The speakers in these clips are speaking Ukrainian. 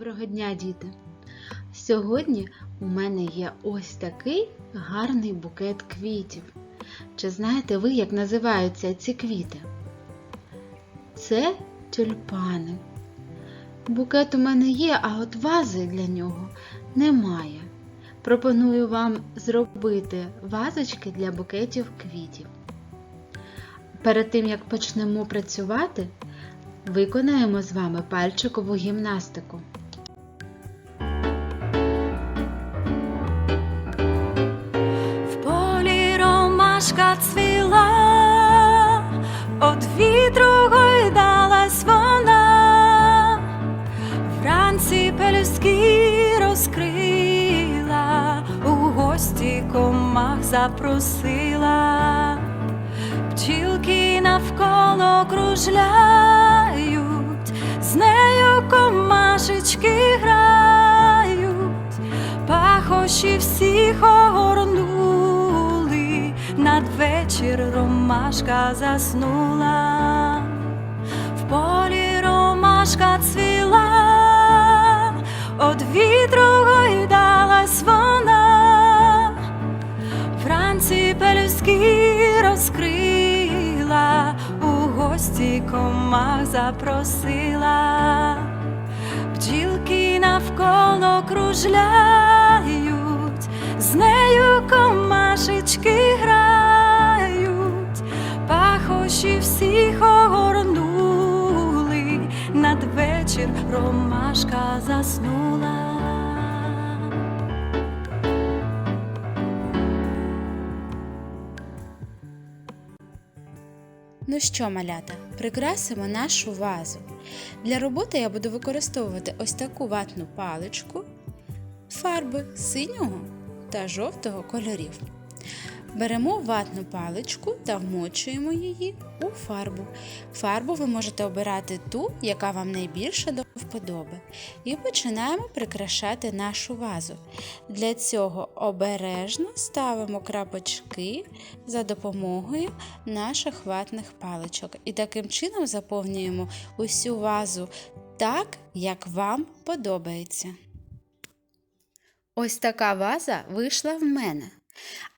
Доброго дня, діти! Сьогодні у мене є ось такий гарний букет квітів. Чи знаєте ви, як називаються ці квіти? Це тюльпани. Букет у мене є, а от вази для нього немає. Пропоную вам зробити вазочки для букетів квітів. Перед тим як почнемо працювати, виконаємо з вами пальчикову гімнастику. Ромашка цвіла, от вітру гойдалась вона, вранці пелюстки розкрила, у гості комах запросила, пчілки навколо кружляють, ромашка заснула, в полі ромашка цвіла, од вітру гойдалась вона, вранці пелюстки розкрила, у гості комах запросила. Бджілки навколо кружляють, з нею комашечки грають, пахощі всіх огорнули, надвечір ромашка заснула. Ну що, малята, прикрасимо нашу вазу. Для роботи я буду використовувати ось таку ватну паличку, фарби синього та жовтого кольорів. Беремо ватну паличку та вмочуємо її у фарбу. Фарбу ви можете обирати ту, яка вам найбільше до вподоби. І починаємо прикрашати нашу вазу. Для цього обережно ставимо крапочки за допомогою наших ватних паличок. І таким чином заповнюємо усю вазу так, як вам подобається. Ось така ваза вийшла в мене.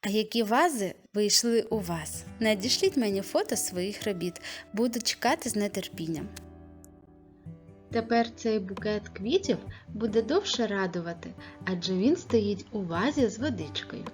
А які вази вийшли у вас? Надішліть мені фото своїх робіт. Буду чекати з нетерпінням. Тепер цей букет квітів буде довше радувати, адже він стоїть у вазі з водичкою.